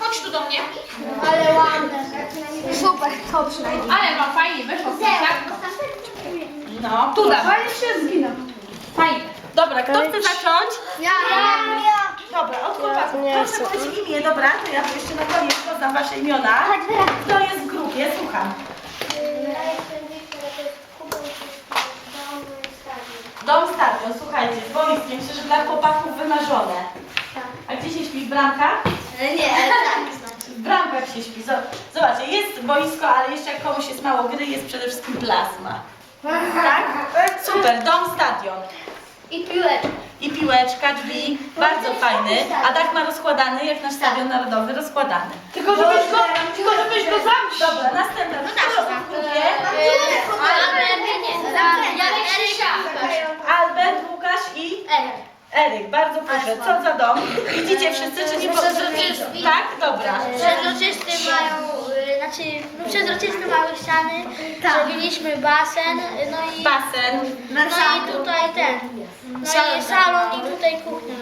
chodź, tu do mnie. Ale ładne. Super, to przynajmniej. Ale wam fajnie wyszło, tak? No, Tu dam. Ale się zginął. Fajnie. Dobra, kto chce zacząć? Ja, ja. Dobra, od chłopaków. Proszę powiedzieć imię, dobra? To ja jeszcze na koniec poznam wasze imiona. Kto jest w grupie? Słucham. Dom stadion, słuchajcie, z boiskiem, myślę, że dla chłopaków wymarzone. A gdzie się śpi? W bramkach? Nie, tak. W bramkach się śpi. Zo- Zobaczcie, jest boisko, ale jeszcze jak komuś jest mało gry, jest przede wszystkim plazma. Tak? Super, dom stadion. I piłeczka. I piłeczka, drzwi, bardzo fajny. A dach ma rozkładany, jak nasz stadion narodowy, rozkładany. Tylko żebyś go, tylko żebyś go zamknął. Dobra, następna. Kto w grupie? Albert, Łukasz i Eryk. Bardzo proszę, co za dom? Widzicie wszyscy, czy nie Przezroczysty. Tak? Dobra. Przezroczysty mają, y, znaczy, no przezroczyste mają ściany, zrobiliśmy basen, no i, Basen. no i tutaj ten, no i salon i tutaj kuchnia.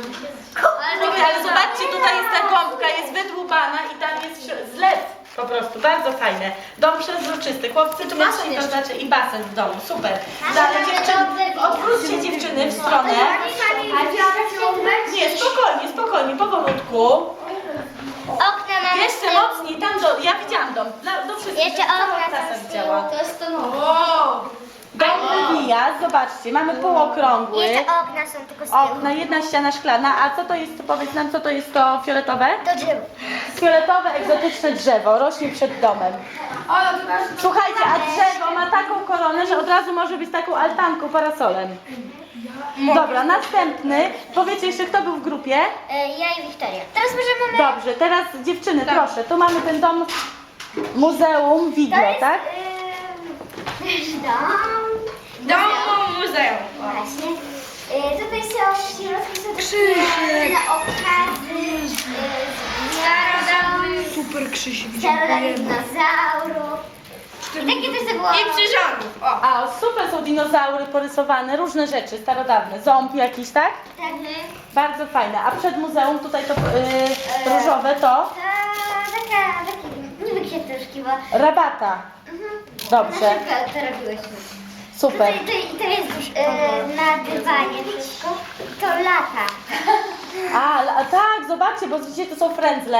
Słuchaj, ale zobaczcie, tutaj jest ta gąbka, jest wydłubana i tam jest wszy- zlew. Po prostu, bardzo fajne. Dom przezroczysty. Chłopcy, czy macie to znaczy i basen w domu. Super. Dalej dziewczyny, odwróćcie dziewczyny w stronę. Nie, spokojnie, spokojnie, powolutku. Okna mamy Jeszcze mocniej, tam do, ja widziałam dom, dla, do wszystkich, Jeszcze okna klasa są z widziała. tyłu, to jest to nowe. Wybija, zobaczcie, mamy półokrągły. Jeszcze okna są tylko z tyłu. Okna, jedna ściana szklana, a co to jest, powiedz nam, co to jest to fioletowe? Do drzewa. Fioletowe, egzotyczne drzewo, rośnie przed domem. Słuchajcie, a drzewo ma taką koronę, że od razu może być taką altanką, parasolem. Dobra, następny. Powiecie jeszcze, kto był w grupie? E, ja i Wiktoria. Teraz może mamy... Dobrze, teraz dziewczyny, proszę. Tu mamy ten dom Muzeum Widlo, tak? Yy, dom. Muzeum. Właśnie. E, tutaj są w środku są takie na okazy. Starodawny. Super Krzysiu. Starodawnych dinozaurów. I takie też było. I przyrządów. O. A, super są dinozaury porysowane, różne rzeczy starodawne. Ząb jakiś, tak? Tak. Bardzo fajne. A przed muzeum tutaj to yy, różowe to To taka, taki, niby księżyczki, bo... rabata. Mhm. Dobrze, Na szybko to robiłyśmy. Super. Tutaj, tutaj, to jest już e, na dywanie wszystko. To lata. A, la- a tak, zobaczcie, bo widzicie, to są frędzle,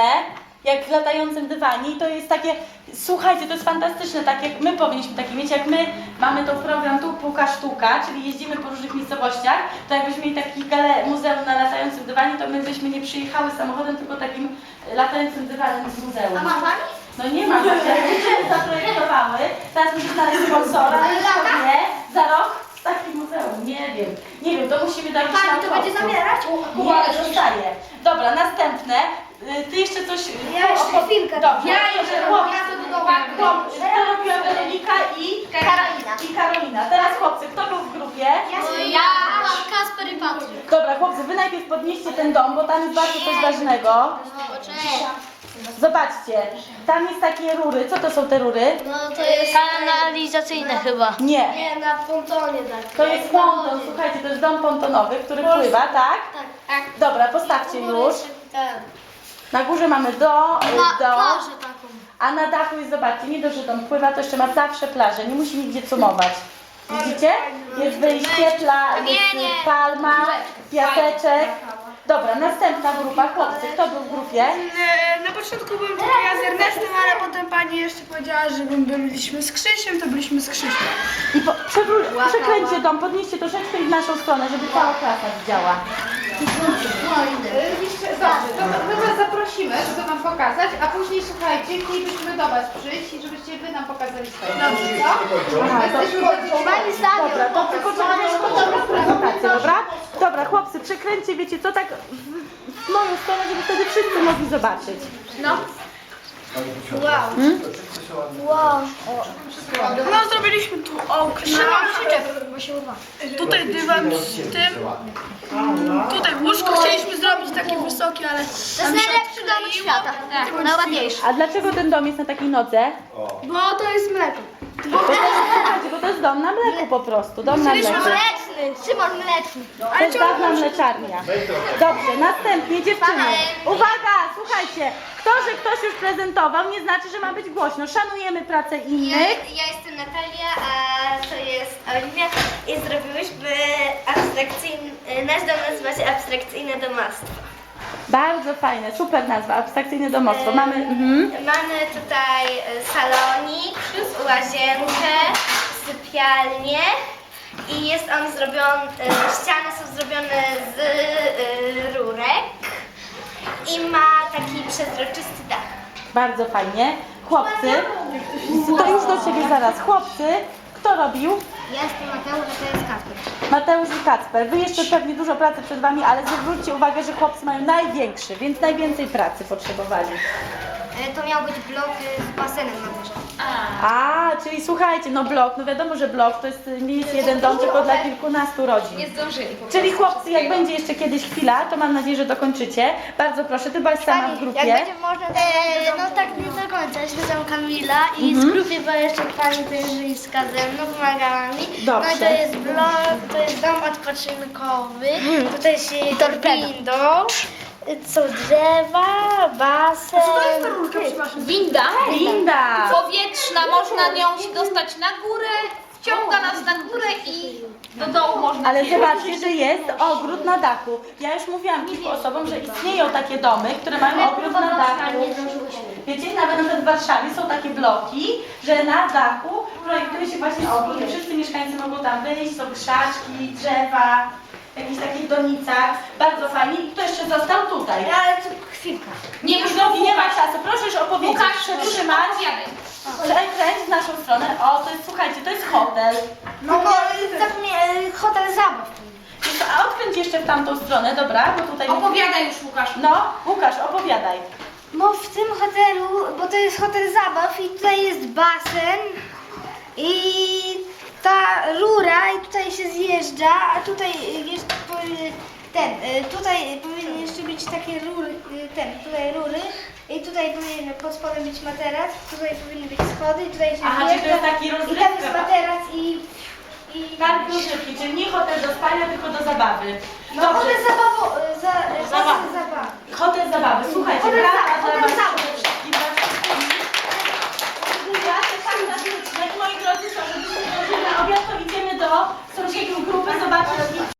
jak w latającym dywanie i to jest takie, słuchajcie, to jest fantastyczne, tak jak my powinniśmy takie mieć, jak my mamy to program tu Puka Sztuka, czyli jeździmy po różnych miejscowościach, to jakbyśmy mieli taki gale, muzeum na latającym dywanie, to my byśmy nie przyjechały samochodem, tylko takim latającym dywanem z muzeum. A ma pani? No nie ma, dziewczyny zaprojektowały, teraz musimy znaleźć sponsora, nie, za rok z takim muzeum, nie wiem, nie wiem, to musimy dać Pani to będzie zabierać? Nie, zostaje. Dobra, następne. Y, Ty jeszcze coś... Ja jeszcze chwilkę. Dobrze. Ja jeszcze chłopcy. ja to dodawałam. Chłopcy, to robiła Weronika i... Karolina. I Karolina. Teraz chłopcy, kto był w grupie? Ja, Patryk. Dobra, chłopcy, wy najpierw podnieście ten dom, bo tam jest bardzo coś ważnego. Zobaczcie, tam jest takie rury. Co to są te rury? No to jest kanalizacyjne chyba. Nie. Nie, na pontonie tak. To jest ponton, słuchajcie, to jest dom pontonowy, który pływa, tak? Tak. Dobra, postawcie już. Na górze mamy do, Na do, plażę taką. a na dachu jest, zobaczcie, nie dość, że dom pływa, to jeszcze ma zawsze plażę, nie musi nigdzie cumować. Widzicie? Jest wyjście, pla, jest palma, piaseczek. Dobra, następna grupa, chłopcy, kto był w grupie? Na początku byłem tylko ja z Ernestem, ale potem pani jeszcze powiedziała, że byliśmy z Krzysiem, to byliśmy z Krzysiem. I po, przekręćcie dom, podnieście troszeczkę i w naszą stronę, żeby cała klasa widziała. My was zaprosimy, żeby wam pokazać, a później słuchajcie, chcielibyśmy do was przyjść i żebyście wy nam pokazali swoje. Dobrze, co? Jesteśmy bardzo dobra, to tylko prezentację, dobra? Dobra, chłopcy, przekręćcie, wiecie co, tak w, w moją stronę, żeby wtedy wszyscy mogli zobaczyć. No. No zrobiliśmy tu okna, tutaj dywan z tym, tutaj łóżko chcieliśmy zrobić takie wysokie, ale To jest najlepszy dom świata. Tak, najładniejszy. A dlaczego ten dom jest na takiej nodze? bo to jest mleko. Bo to jest, słuchajcie, bo to jest dom na mleku po prostu, dom na mleku. Szymon Mleczny. To jest dawna mleczarnia. Dobrze, następnie dziewczyny. Uwaga, słuchajcie. To, że ktoś już prezentował, nie znaczy, że ma być głośno. Szanujemy pracę Ja, innych. ja jestem Natalia, a to jest Oliwia i zrobiłyśmy abstrakcyjny, nasz dom nazywa się Abstrakcyjne Domostwo. Bardzo fajne, super nazwa, abstrakcyjne domostwo. Mamy, mhm. Mamy tutaj e, salonik, łazienkę, sypialnię i jest on zrobiony, e, ściany są zrobione z e, rurek i ma taki przezroczysty dach. bardzo fajnie. Chłopcy, to już do Ciebie zaraz. Chłopcy, kto robił? Ja jestem Mateusz, a to jest Kasper. Mateusz i Kacper. Wy jeszcze pewnie dużo pracy przed Wami, ale zwróćcie uwagę, że chłopcy mają największy, więc najwięcej pracy potrzebowali. To miał być blok z basenem na górze. A, czyli słuchajcie, no blok, no wiadomo, że blok to jest, nie jest jeden dom, tylko dla kilkunastu rodzin. Nie zdążyli po Czyli prostu chłopcy, jak wszystkiego. będzie jeszcze kiedyś chwila, to mam nadzieję, że dokończycie. Bardzo proszę, ty byłaś sama w grupie. można... E, no tak nie do końca. Jestem Kamila i w grupie była jeszcze pani Tężyńska ze mną, pomagała mi. No Dobrze. i to jest blok, to jest dom odpoczynkowy. Tutaj się torpedo. Są drzewa, basen. Co to jest ta rurka, przepraszam? Winda Linda! powietrzna, można nią się dostać na górę, wciąga nas na górę i do dołu można Ale zobaczcie, że jest ogród na dachu. Ja już mówiłam kilku osobom, że istnieją takie domy, które mają ogród na dachu. Wiecie, nawet na przykład w Warszawie są takie bloki, że na dachu projektuje się właśnie ogród i wszyscy mieszkańcy mogą tam wyjść, są krzaczki, drzewa, w jakichś takich donicach. Bardzo fajnie. I kto jeszcze został tutaj? Ale chwilka. Nie, już drogi, nie ma czasu. Proszę już opowiedzieć, Łukasz, przetrzymać. opowiadaj. Kręć w naszą stronę. O, to jest, słuchajcie, to jest hotel. No bo zapomnie, hotel zabaw. Wiesz co, A odkręć jeszcze w tamtą stronę, dobra? Bo tutaj... Opowiadaj już Łukasz. No, Łukasz, opowiadaj. No w tym hotelu, bo to jest hotel zabaw i tutaj jest basen i ta rura i tutaj się zjeżdża, a tutaj jeszcze powi- ten, y, tutaj powinny jeszcze być takie rury, y, ten, tutaj rury i tutaj powinien pod spodem być materac, tutaj powinny być schody i tutaj się Aha, czyli to jest taki i tam jest rozrywka. materac i i Tak, rozrywki, czyli nie hotel do spania, tylko do zabawy. no, Dobrze, hotel zabawo, y, za, Zabaw. hotel zabawy. hotel zabawy. Słuchajcie, Hotel dla hotel was zabaw. wszystkich, dla wszystkich. Prace fantastyczne. Moi drodzy, co, żebyśmy zdążyli na obiad, to idziemy do sąsiedniej grupy zobaczyć